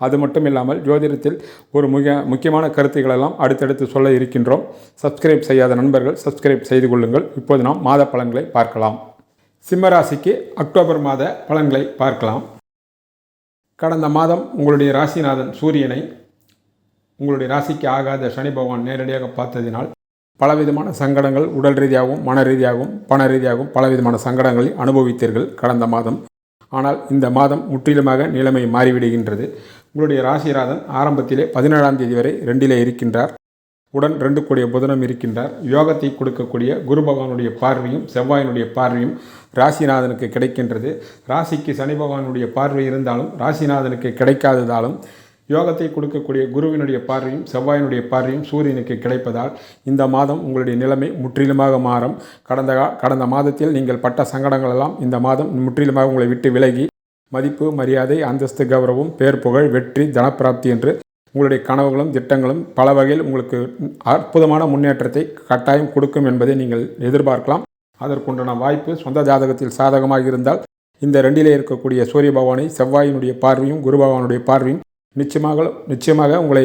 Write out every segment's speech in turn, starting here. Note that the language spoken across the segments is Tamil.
அது மட்டும் இல்லாமல் ஜோதிடத்தில் ஒரு மிக முக்கியமான கருத்துக்களெல்லாம் அடுத்தடுத்து சொல்ல இருக்கின்றோம். சப்ஸ்கிரைப் செய்யாத நண்பர்கள் சப்ஸ்கிரைப் செய்து கொள்ளுங்கள். இப்போது நாம் மாத பலன்களை பார்க்கலாம். சிம்மராசிக்கு அக்டோபர் மாத பலன்களை பார்க்கலாம். கடந்த மாதம் உங்களுடைய ராசிநாதன் சூரியனை உங்களுடைய ராசிக்கு ஆகாத சனி பகவான் நேரடியாக பார்த்ததினால் பலவிதமான சங்கடங்கள் உடல் ரீதியாகவும் மன ரீதியாகவும் பண ரீதியாகவும் பலவிதமான சங்கடங்களை அனுபவித்தீர்கள் கடந்த மாதம். ஆனால் இந்த மாதம் முற்றிலுமாக நிலைமை மாறிவிடுகின்றது. உங்களுடைய ராசிநாதன் ஆரம்பத்திலே பதினேழாம் தேதி வரை ரெண்டிலே இருக்கின்றார். உடன் ரெண்டு கூடிய புதனம் இருக்கின்றார். யோகத்தை கொடுக்கக்கூடிய குரு பகவானுடைய பார்வையும் செவ்வாயினுடைய பார்வையும் ராசிநாதனுக்கு கிடைக்கின்றது. ராசிக்கு சனி பகவானுடைய பார்வை இருந்தாலும் ராசிநாதனுக்கு கிடைக்காததாலும் யோகத்தை கொடுக்கக்கூடிய குருவினுடைய பார்வையும் செவ்வாயினுடைய பார்வையும் சூரியனுக்கு கிடைப்பதால் இந்த மாதம் உங்களுடைய நிலைமை முற்றிலுமாக மாறும். கடந்த கடந்த மாதத்தில் நீங்கள் பட்ட சங்கடங்கள் எல்லாம் இந்த மாதம் முற்றிலுமாக உங்களை விட்டு விலகி மதிப்பு மரியாதை அந்தஸ்து கௌரவம் பேர் புகழ் வெற்றி தனப்பிராப்தி என்று உங்களுடைய கனவுகளும் திட்டங்களும் பல வகையில் உங்களுக்கு அற்புதமான முன்னேற்றத்தை கட்டாயம் கொடுக்கும் என்பதை நீங்கள் எதிர்பார்க்கலாம். அதற்குண்டான வாய்ப்பு சொந்த ஜாதகத்தில் சாதகமாக இருந்தால் இந்த ரெண்டிலே இருக்கக்கூடிய சூரிய பகவானை செவ்வாயினுடைய பார்வையும் குரு பகவானுடைய பார்வையும் நிச்சயமாக நிச்சயமாக உங்களை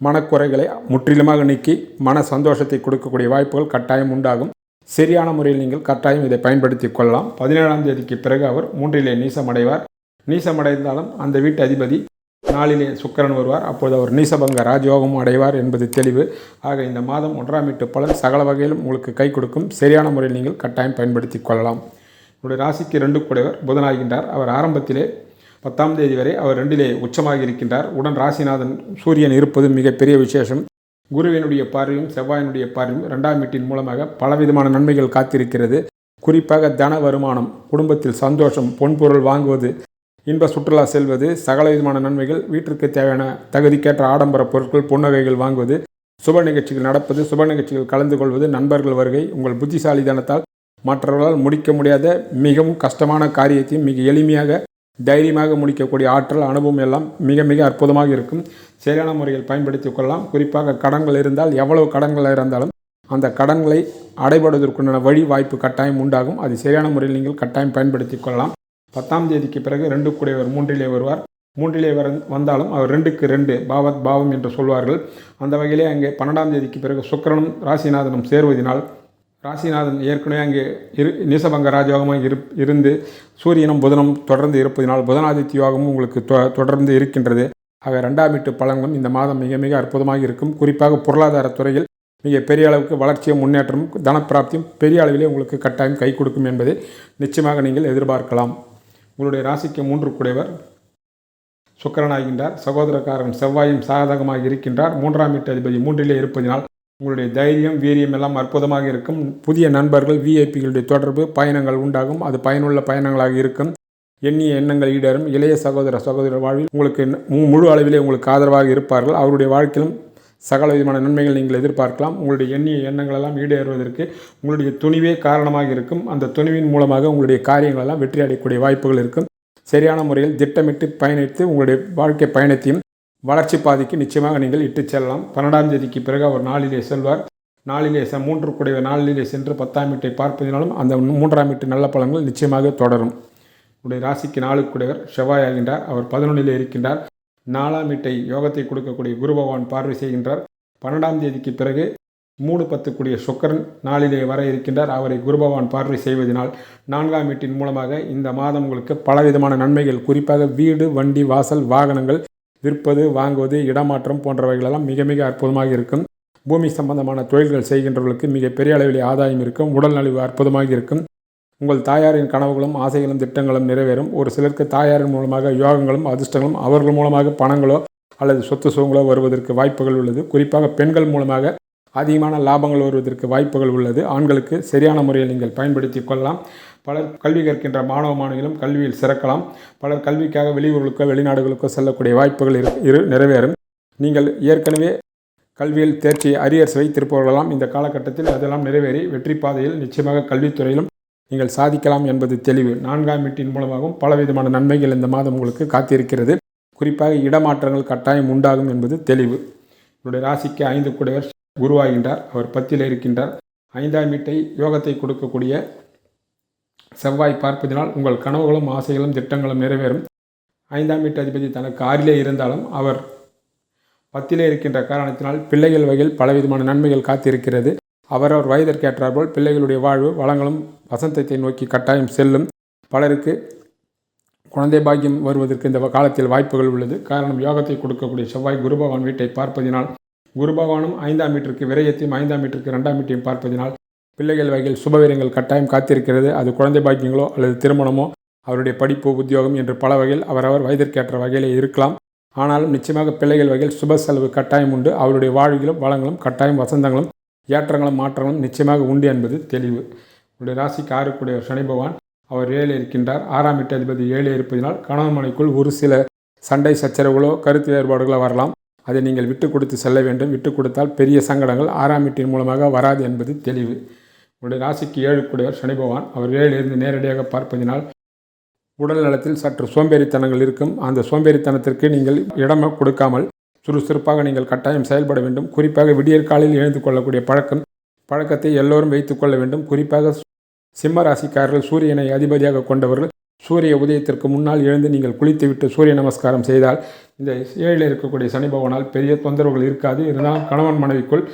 மனக்குறைகளை முற்றிலுமாக நீக்கி மன சந்தோஷத்தை கொடுக்கக்கூடிய வாய்ப்புகள் கட்டாயம் உண்டாகும். சரியான முறையில் நீங்கள் கட்டாயம் இதை பயன்படுத்தி கொள்ளலாம். பதினேழாம் தேதிக்கு பிறகு அவர் மூன்றிலே நீசமடைவார். நீசமடைந்தாலும் அந்த வீட்டு அதிபதி நாளிலே சுக்கரன் வருவார். அப்போது அவர் நீசபங்க ராஜயோகம் அடைவார் என்பது தெளிவு. ஆக இந்த மாதம் ஒன்றாம் வீட்டு பலன் சகல வகையிலும் உங்களுக்கு கை கொடுக்கும். சரியான முறையில் நீங்கள் கட்டாயம் பயன்படுத்தி கொள்ளலாம். உங்களுடைய ராசிக்கு ரெண்டு கூடையவர் புதனாகின்றார். அவர் ஆரம்பத்திலே பத்தாம் தேதி வரை அவர் ரெண்டிலே உச்சமாக இருக்கின்றார். உடன் ராசிநாதன் சூரியன் இருப்பது மிகப்பெரிய விசேஷம். குருவினுடைய பார்வையும் செவ்வாயினுடைய பார்வையும் ரெண்டாம் வீட்டின் மூலமாக பலவிதமான நன்மைகள் காத்திருக்கிறது. குறிப்பாக தன வருமானம் குடும்பத்தில் சந்தோஷம் பொன்பொருள் வாங்குவது இன்ப சுற்றுலா செல்வது சகல விதமான நன்மைகள் வீட்டிற்கு தேவையான தகுதிக்கேற்ற ஆடம்பர பொருட்கள் புன்னகைகள் வாங்குவது சுப நிகழ்ச்சிகள் நடப்பது சுப நிகழ்ச்சிகள் கலந்து கொள்வது நண்பர்கள் வருகை உங்கள் புத்திசாலிதனத்தால் மற்றவர்களால் முடிக்க முடியாத மிகவும் கஷ்டமான காரியத்தையும் மிக எளிமையாக தைரியமாக முடிக்கக்கூடிய ஆற்றல் அனுபவம் எல்லாம் மிக மிக அற்புதமாக இருக்கும். சரியான முறையில் பயன்படுத்தி கொள்ளலாம். குறிப்பாக கடன்கள் இருந்தால் எவ்வளவு கடன்கள் இருந்தாலும் அந்த கடன்களை அடைபடுவதற்குண்டான வழி வாய்ப்பு கட்டாயம் உண்டாகும். அது சரியான முறையில் நீங்கள் கட்டாயம் பயன்படுத்தி கொள்ளலாம். பத்தாம் தேதிக்கு பிறகு ரெண்டு கூடையவர் மூன்றிலே வருவார். மூன்றிலே வர வந்தாலும் அவர் ரெண்டுக்கு ரெண்டு பாவத் பாவம் என்று சொல்வார்கள். அந்த வகையிலே அங்கே பன்னெண்டாம் தேதிக்கு பிறகு சுக்கரனும் ராசிநாதனும் சேருவதனால் ராசிநாதன் ஏற்கனவே அங்கே இரு நீசபங்க ராஜயோகமாக இரு இருந்து சூரியனும் புதனும் தொடர்ந்து இருப்பதினால் புதனாதித்ய யோகமும் உங்களுக்கு தொ தொடர்ந்து இருக்கின்றது. ஆக ரெண்டாம் வீட்டு பலன்களும் இந்த மாதம் மிக மிக அற்புதமாக இருக்கும். குறிப்பாக பொருளாதார துறையில் மிக பெரிய அளவுக்கு வளர்ச்சியும் முன்னேற்றமும் தனப்பிராப்தியும் பெரிய அளவிலே உங்களுக்கு கட்டாயம் கை கொடுக்கும் என்பதை நிச்சயமாக நீங்கள் எதிர்பார்க்கலாம். உங்களுடைய ராசிக்கு மூன்று குடைவர் சுக்கரனாகின்றார் சகோதரக்காரன் செவ்வாயும் சாதகமாக இருக்கின்றார். மூன்றாம் வீட்டு அதிபதி மூன்றிலே இருப்பதினால் உங்களுடைய தைரியம் வீரியம் எல்லாம் அற்புதமாக இருக்கும். புதிய நண்பர்கள் விஐபிகளுடைய தொடர்பு பயணங்கள் உண்டாகும். அது பயனுள்ள பயணங்களாக இருக்கும். எண்ணிய எண்ணங்கள் ஈடேறும். இளைய சகோதர சகோதரர் வாழ்வில் உங்களுக்கு முழு அளவிலே உங்களுக்கு ஆதரவாக இருப்பார்கள். அவருடைய வாழ்க்கையிலும் சகல விதமான நன்மைகள் நீங்கள் எதிர்பார்க்கலாம். உங்களுடைய எண்ணிய எண்ணங்கள் எல்லாம் ஈடேறுவதற்கு உங்களுடைய துணிவே காரணமாக இருக்கும். அந்த துணிவின் மூலமாக உங்களுடைய காரியங்கள் எல்லாம் வெற்றி அடையக்கூடிய வாய்ப்புகள் இருக்கும். சரியான முறையில் திட்டமிட்டு பயணித்து உங்களுடைய வாழ்க்கை பயணத்தையும் வளர்ச்சி பாதிக்கு நிச்சயமாக நீங்கள் இட்டு செல்லலாம். பன்னெண்டாம் தேதிக்கு பிறகு அவர் நாளிலே செல்வார். நாளிலே ச மூன்று கூடிய நாளிலே சென்று பத்தாம் வீட்டை பார்ப்பதினாலும் அந்த மூன்றாம் வீட்டு நல்ல பலன்கள் நிச்சயமாக தொடரும். உடைய ராசிக்கு நாளுக்குடையவர் செவ்வாய் ஆகின்றார் அவர் பதினொன்றிலே இருக்கின்றார். நாலாம் வீட்டை யோகத்தை கொடுக்கக்கூடிய குரு பகவான் பார்வை செய்கின்றார். பன்னெண்டாம் தேதிக்கு பிறகு மூணு பத்துக்குடிய சுக்கரன் நாளிலே வர இருக்கின்றார். அவரை குரு பகவான் பார்வை செய்வதனால் நான்காம் வீட்டின் மூலமாக இந்த மாதம் உங்களுக்கு பலவிதமான நன்மைகள். குறிப்பாக வீடு வண்டி வாசல் வாகனங்கள் விற்பது வாங்குவது இடமாற்றம் போன்றவைகளெல்லாம் மிக மிக அற்புதமாக இருக்கும். பூமி சம்பந்தமான தொழில்கள் செய்கின்றவர்களுக்கு மிக பெரிய அளவில் ஆதாயம் இருக்கும். உடல் நலிவு அற்புதமாக இருக்கும். உங்கள் தாயாரின் கனவுகளும் ஆசைகளும் திட்டங்களும் நிறைவேறும். ஒரு சிலருக்கு தாயாரின் மூலமாக யோகங்களும் அதிர்ஷ்டங்களும் அவர்கள் மூலமாக பணங்களோ அல்லது சொத்து சுகங்களோ வருவதற்கு வாய்ப்புகள் உள்ளது. குறிப்பாக பெண்கள் மூலமாக அதிகமான லாபங்கள் வருவதற்கு வாய்ப்புகள் உள்ளது. ஆண்களுக்கு சரியான முறையில் நீங்கள் பயன்படுத்தி கொள்ளலாம். பலர் கல்வி கற்கின்ற மாணவ மாணவிகளும் கல்வியில் சிறக்கலாம். பலர் கல்விக்காக வெளியூர்களுக்கோ வெளிநாடுகளுக்கோ செல்லக்கூடிய வாய்ப்புகள் இரு இரு நிறைவேறும். நீங்கள் ஏற்கனவே கல்வியில் தேர்ச்சி அரியர்ஸ் வைத்திருப்பவர்களெல்லாம் இந்த காலகட்டத்தில் அதெல்லாம் நிறைவேறி வெற்றி பாதையில் நிச்சயமாக கல்வித்துறையிலும் நீங்கள் சாதிக்கலாம் என்பது தெளிவு. நான்காம் வீட்டின் மூலமாகவும் பலவிதமான நன்மைகள் இந்த மாதம் உங்களுக்கு காத்திருக்கிறது. குறிப்பாக இடமாற்றங்கள் கட்டாயம் உண்டாகும் என்பது தெளிவு. என்னுடைய ராசிக்கு ஐந்து கூடையவர் குருவாகின்றார் அவர் பத்தில் இருக்கின்றார். ஐந்தாம் வீட்டை யோகத்தை கொடுக்கக்கூடிய செவ்வாய் பார்ப்பதினால் உங்கள் கனவுகளும் ஆசைகளும் திட்டங்களும் நிறைவேறும். ஐந்தாம் வீட்டு அதிபதி தனக்கு ஆறிலே இருந்தாலும் அவர் பத்திலே இருக்கின்ற காரணத்தினால் பிள்ளைகள் வகையில் பலவிதமான நன்மைகள் காத்திருக்கிறது. அவரவர் வயதிற்கேற்றாற்போல் பிள்ளைகளுடைய வாழ்வு வளங்களும் வசந்தத்தை நோக்கி கட்டாயம் செல்லும். பலருக்கு குழந்தை பாக்கியம் வருவதற்கு இந்த காலத்தில் வாய்ப்புகள் உள்ளது. காரணம் யோகத்தை கொடுக்கக்கூடிய செவ்வாய் குரு பகவான் வீட்டை பார்ப்பதினால் குரு பகவானும் ஐந்தாம் வீட்டிற்கு விரயத்தையும் ஐந்தாம் வீட்டிற்கு ரெண்டாம் வீட்டையும் பார்ப்பதினால் பிள்ளைகள் வகையில் சுபவீரங்கள் கட்டாயம் காத்திருக்கிறது. அது குழந்தை பாக்கியங்களோ அல்லது திருமணமோ அவருடைய படிப்பு உத்தியோகம் என்று பல வகையில் அவரவர் வயதிற்கேற்ற வகையில் இருக்கலாம். ஆனாலும் நிச்சயமாக பிள்ளைகள் வகையில் சுப செலவு கட்டாயம் உண்டு. அவருடைய வாழ்விலும் வளங்களும் கட்டாயம் வசந்தங்களும் ஏற்றங்களும் மாற்றங்களும் நிச்சயமாக உண்டு என்பது தெளிவு. உடைய ராசிக்கு ஆறுக்குடைய சனி பகவான் அவர் ஏழு இருக்கின்றார். ஆறாம் எட்டு அதிபதி ஏழு இருப்பதினால் கணவன் மனைக்குள் ஒரு சில சண்டை சச்சரவுகளோ கருத்து வேறுபாடுகளோ வரலாம். அதை நீங்கள் விட்டு கொடுத்து செல்ல வேண்டும். விட்டு கொடுத்தால் பெரிய சங்கடங்கள் ஆறாம் வீட்டின் மூலமாக வராது என்பது தெளிவு. உங்களுடைய ராசிக்கு ஏழுக்குடையவர் சனி பகவான். அவர் ஏழிலிருந்து நேரடியாக பார்ப்பதினால் உடல் நலத்தில் சற்று சோம்பேறித்தனங்கள் இருக்கும். அந்த சோம்பேறித்தனத்திற்கு நீங்கள் இடம் கொடுக்காமல் சுறுசுறுப்பாக நீங்கள் கட்டாயம் செயல்பட வேண்டும். குறிப்பாக விடியற் காலையில் எழுந்து கொள்ளக்கூடிய பழக்கம் பழக்கத்தை எல்லோரும் வைத்துக்கொள்ள வேண்டும். குறிப்பாக சிம்ம ராசிக்காரர்கள் சூரியனை அதிபதியாக கொண்டவர்கள் சூரிய உதயத்திற்கு முன்னால் எழுந்து நீங்கள் குளித்துவிட்டு சூரிய நமஸ்காரம் செய்தால் இந்த ஏழில் இருக்கக்கூடிய சனி பகவானால் பெரிய தொந்தரவுகள் இருக்காது. இருந்தாலும் கணவன் மனைவிக்குள்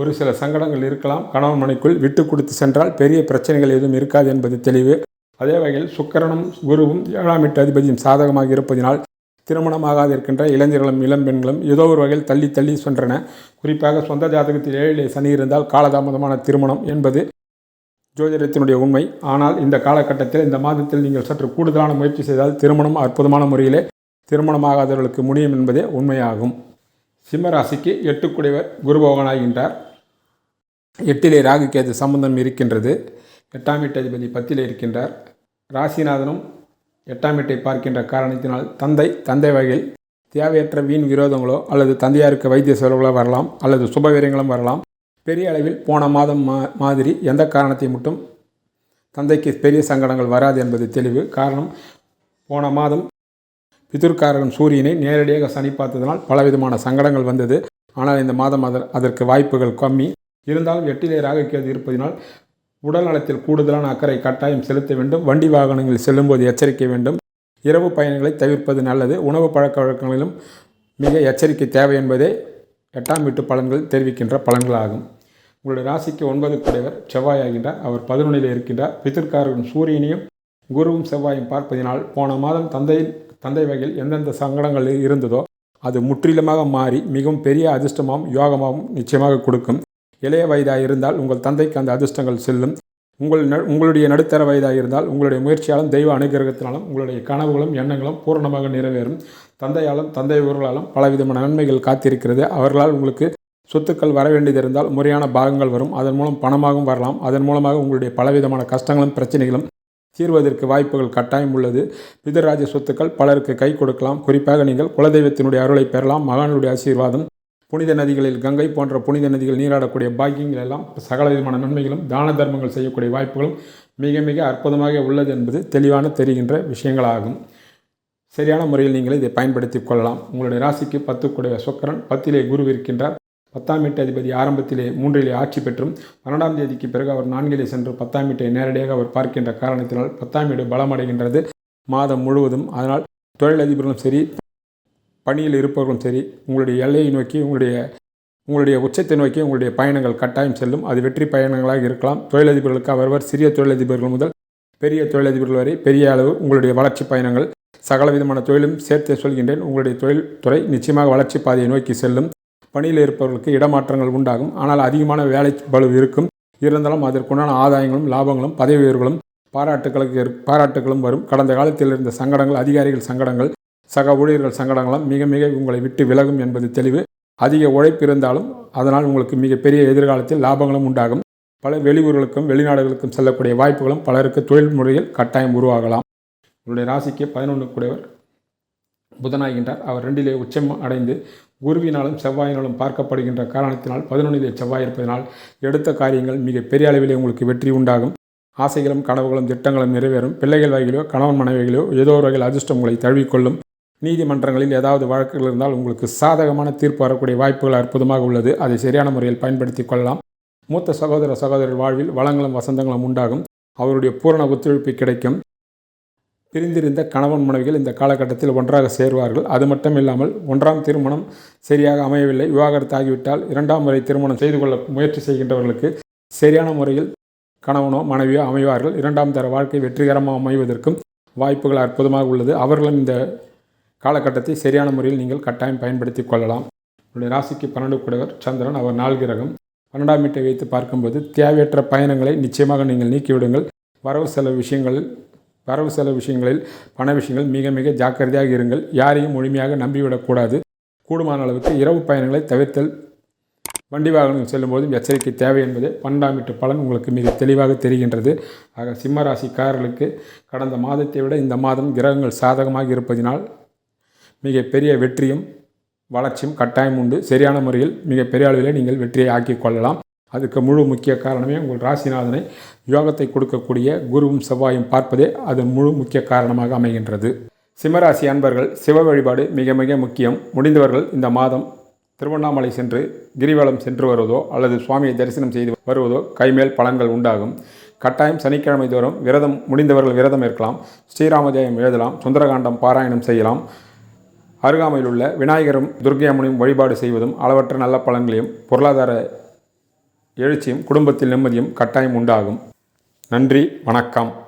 ஒரு சில சங்கடங்கள் இருக்கலாம். கணவன் மனைக்குள் விட்டு கொடுத்து சென்றால் பெரிய பிரச்சனைகள் எதுவும் இருக்காது என்பது தெளிவு. அதே வகையில் சுக்கரனும் குருவும் ஏழாம் எட்டு அதிபதியும் சாதகமாக இருப்பதினால் திருமணமாகாது இருக்கின்ற இளைஞர்களும் இளம்பெண்களும் ஏதோ ஒரு வகையில் தள்ளி தள்ளி சென்றன. குறிப்பாக சொந்த ஜாதகத்தில் ஏழிலே சனி இருந்தால் காலதாமதமான திருமணம் என்பது ஜோதிடத்தினுடைய உண்மை. ஆனால் இந்த காலகட்டத்தில் இந்த மாதத்தில் நீங்கள் சற்று கூடுதலான முயற்சி செய்தால் திருமணம் அற்புதமான முறையிலே திருமணமாகாதவர்களுக்கு முடியும் என்பதே உண்மையாகும். சிம்மராசிக்கு எட்டுக்குடையவர் குரு பகவானாகின்றார் எட்டிலே ராகு கேது சம்பந்தம் இருக்கின்றது. எட்டாம் வீட்டதிபதி பத்திலே இருக்கின்றார். ராசிநாதனும் எட்டாம் வீட்டை பார்க்கின்ற காரணத்தினால் தந்தை தந்தை வகையில் தேவையற்ற வீண் விரோதங்களோ அல்லது தந்தையாருக்கு வைத்திய செலவுகளோ வரலாம் அல்லது சுபவீரியங்களும் வரலாம். பெரிய அளவில் போன மாதம் மா மாதிரி எந்த காரணத்தை மட்டும் தந்தைக்கு பெரிய சங்கடங்கள் வராது என்பது தெளிவு. காரணம் போன மாதம் பிதுர்காரகன் சூரியனை நேரடியாக சனி பார்த்ததனால் பலவிதமான சங்கடங்கள் வந்தது. ஆனால் இந்த மாதம் அதர் அதற்கு வாய்ப்புகள் கம்மி. இருந்தாலும் எட்டிலே ராகக்கேது இருப்பதினால் உடல் நலத்தில் கூடுதலான அக்கறை கட்டாயம் செலுத்த வேண்டும். வண்டி வாகனங்களில் செல்லும்போது எச்சரிக்கை வேண்டும். இரவு பயணங்களை தவிர்ப்பது நல்லது. உணவு பழக்க வழக்கங்களிலும் மிக எச்சரிக்கை தேவை என்பதே எட்டாம் வீட்டு பலன்கள் தெரிவிக்கின்ற பலன்களாகும். உங்களுடைய ராசிக்கு ஒன்பது தலைவர் செவ்வாய் ஆகின்றார். அவர் பதினொன்றில் இருக்கின்றார். பித்திருக்காரன் சூரியனையும் குருவும் செவ்வாயும் பார்ப்பதினால் போன மாதம் தந்தை தந்தை வகையில் எந்தெந்த சங்கடங்கள் இருந்ததோ அது முற்றிலுமாக மாறி மிகவும் பெரிய அதிர்ஷ்டமாகவும் யோகமாகவும் நிச்சயமாக கொடுக்கும். இளைய வயதாக இருந்தால் உங்கள் தந்தைக்கு அந்த அதிர்ஷ்டங்கள் செல்லும். உங்கள் உங்களுடைய நடுத்தர வயதாக இருந்தால் உங்களுடைய முயற்சியாலும் தெய்வ அனுகிரகத்தினாலும் உங்களுடைய கனவுகளும் எண்ணங்களும் பூரணமாக நிறைவேறும். தந்தையாலும் தந்தை ஊர்களாலும் பலவிதமான நன்மைகள் காத்திருக்கிறது. அவர்களால் உங்களுக்கு சொத்துக்கள் வர வேண்டியது இருந்தால் முறையான பாகங்கள் வரும். அதன் மூலம் பணமாகவும் வரலாம். அதன் மூலமாக உங்களுடைய பலவிதமான கஷ்டங்களும் பிரச்சனைகளும் தீர்வதற்கு வாய்ப்புகள் கட்டாயம் உள்ளது. பிதராஜ சொத்துக்கள் பலருக்கு கை கொடுக்கலாம். குறிப்பாக நீங்கள் குலதெய்வத்தினுடைய அருளை பெறலாம். மகானுடைய ஆசீர்வாதம் புனித நதிகளில் கங்கை போன்ற புனித நதிகள் நீராடக்கூடிய பாக்கியங்கள் எல்லாம் சகல விதமான நன்மைகளும் தான தர்மங்கள் செய்யக்கூடிய வாய்ப்புகளும் மிக மிக அற்புதமாக உள்ளது என்பது தெளிவான தெரிகின்ற விஷயங்களாகும். சரியான முறையில் நீங்கள் இதை பயன்படுத்தி கொள்ளலாம். உங்களுடைய ராசிக்கு பத்துக்குடைய சுக்கரன் பத்திலே குரு இருக்கின்றார். பத்தாம் வீட்டு அதிபதி ஆரம்பத்திலே மூன்றிலே ஆட்சி பெற்றும் பன்னெண்டாம் தேதிக்கு பிறகு அவர் நான்கிலே சென்று பத்தாம் வீட்டை நேரடியாக அவர் பார்க்கின்ற காரணத்தினால் பத்தாம் வீடு பலமடைகின்றது. மாதம் முழுவதும். அதனால் தொழிலதிபர்களும் சரி பணியில் இருப்பவர்களும் சரி உங்களுடைய எல்லையை நோக்கி உங்களுடைய உங்களுடைய உச்சத்தை நோக்கி உங்களுடைய பயணங்கள் கட்டாயம் செல்லும். அது வெற்றி பயணங்களாக இருக்கலாம். தொழிலதிபர்களுக்கு அவரவர் சிறிய தொழிலதிபர்கள் முதல் பெரிய தொழிலதிபர்கள் வரை பெரிய அளவு உங்களுடைய வளர்ச்சி பயணங்கள் சகல விதமான தொழிலும் சேர்த்து சொல்கின்றேன். உங்களுடைய தொழில் துறை நிச்சயமாக வளர்ச்சி பாதையை நோக்கி செல்லும். பணியில் இருப்பவர்களுக்கு இடமாற்றங்கள் உண்டாகும். ஆனால் அதிகமான வேலை பளு இருக்கும். இருந்தாலும் அதற்குண்டான ஆதாயங்களும் லாபங்களும் பதவி உயர்வுகளும் பாராட்டுகளுக்கு பாராட்டுகளும் வரும். கடந்த காலத்தில் இருந்த சங்கடங்கள் அதிகாரிகள் சங்கடங்கள் சக ஊழியர்கள் சங்கடங்களும் மிக மிக உங்களை விட்டு விலகும் என்பது தெளிவு. அதிக உழைப்பு இருந்தாலும் அதனால் உங்களுக்கு மிகப்பெரிய எதிர்காலத்தில் லாபங்களும் உண்டாகும். பல வெளியூர்களுக்கும் வெளிநாடுகளுக்கும் செல்லக்கூடிய வாய்ப்புகளும் பலருக்கு தொழில் முறையில் கட்டாயம் உருவாகலாம். உங்களுடைய ராசிக்கு பதினொன்று கூடியவர் புதனாகின்றார். அவர் ரெண்டிலே உச்சம் அடைந்து குருவினாலும் செவ்வாயினாலும் பார்க்கப்படுகின்ற காரணத்தினால் பதினொன்றிலே செவ்வாய் இருப்பதனால் எடுத்த காரியங்கள் மிக பெரிய அளவிலே உங்களுக்கு வெற்றி உண்டாகும். ஆசைகளும் கனவுகளும் திட்டங்களும் நிறைவேறும். பிள்ளைகள் வகையிலோ கணவன் மனைவிகளோ ஏதோ ஒரு வகையில் அதிர்ஷ்டம் உங்களை தழுவிக்கொள்ளும். நீதிமன்றங்களில் ஏதாவது வழக்குகள் இருந்தால் உங்களுக்கு சாதகமான தீர்ப்பு வரக்கூடிய வாய்ப்புகள் அற்புதமாக உள்ளது. அதை சரியான முறையில் பயன்படுத்திக் கொள்ளலாம். மூத்த சகோதர சகோதரர் வாழ்வில் வளங்களும் வசந்தங்களும் உண்டாகும். அவருடைய பூரண ஒத்துழைப்பு கிடைக்கும். பிரிந்திருந்த கணவன் மனைவிகள் இந்த காலகட்டத்தில் ஒன்றாக சேருவார்கள். அது மட்டும் இல்லாமல் ஒன்றாம் திருமணம் சரியாக அமையவில்லை. விவாகரத்து ஆகிவிட்டால் இரண்டாம் முறை திருமணம் செய்து கொள்ள முயற்சி செய்கின்றவர்களுக்கு சரியான முறையில் கணவனோ மனைவியோ அமைவார்கள். இரண்டாம் தர வாழ்க்கை வெற்றிகரமாக அமைவதற்கும் வாய்ப்புகள் அற்புதமாக உள்ளது. அவர்களும் இந்த காலகட்டத்தை சரியான முறையில் நீங்கள் கட்டாயம் பயன்படுத்தி கொள்ளலாம். உங்களுடைய ராசிக்கு பன்னெண்டு கூடவர் சந்திரன். அவர் நாள் கிரகம். பன்னெண்டாம் வீட்டை வைத்து பார்க்கும்போது தேவையற்ற பயணங்களை நிச்சயமாக நீங்கள் நீக்கிவிடுங்கள். வரவு செலவு விஷயங்களில் வரவு செலவு விஷயங்களில் பண விஷயங்கள் மிக மிக ஜாக்கிரதையாக இருங்கள். யாரையும் முழுமையாக நம்பிவிடக்கூடாது. கூடுமான அளவுக்கு இரவு பயணங்களை தவிர்த்தல். வண்டி வாகனம் செல்லும்போதும் எச்சரிக்கை தேவை என்பது பன்னெண்டாம் பலன் உங்களுக்கு மிக தெளிவாக தெரிகின்றது. ஆக சிம்ம ராசிக்காரர்களுக்கு கடந்த மாதத்தை விட இந்த மாதம் கிரகங்கள் சாதகமாக இருப்பதினால் மிக பெரிய வெற்றியும் வளர்ச்சியும் கட்டாயம் உண்டு. சரியான முறையில் மிக பெரிய அளவில் நீங்கள் வெற்றியை ஆக்கிக் கொள்ளலாம். அதுக்கு முழு முக்கிய காரணமே உங்கள் ராசிநாதனை யோகத்தை கொடுக்கக்கூடிய குருவும் செவ்வாயும் பார்ப்பதே அதன் முழு முக்கிய காரணமாக அமைகின்றது. சிம்மராசி அன்பர்கள் சிவ வழிபாடு மிக மிக முக்கியம். முடிந்தவர்கள் இந்த மாதம் திருவண்ணாமலை சென்று கிரிவலம் சென்று வருவதோ அல்லது சுவாமியை தரிசனம் செய்து வருவதோ கைமேல் பலன்கள் உண்டாகும். கட்டாயம் சனிக்கிழமை தோறும் விரதம் முடிந்தவர்கள் விரதம் இருக்கலாம். ஸ்ரீராமஜெயம் எழுதலாம் சுந்தரகாண்டம் பாராயணம் செய்யலாம். அருகாமையில் உள்ள விநாயகரும் துர்க்கை அம்மனையும் வழிபாடு செய்வதும் அளவற்ற நல்ல பலன்களையும் பொருளாதார எழுச்சியும் குடும்பத்தில் நிம்மதியும் கட்டாயம் உண்டாகும். நன்றி வணக்கம்.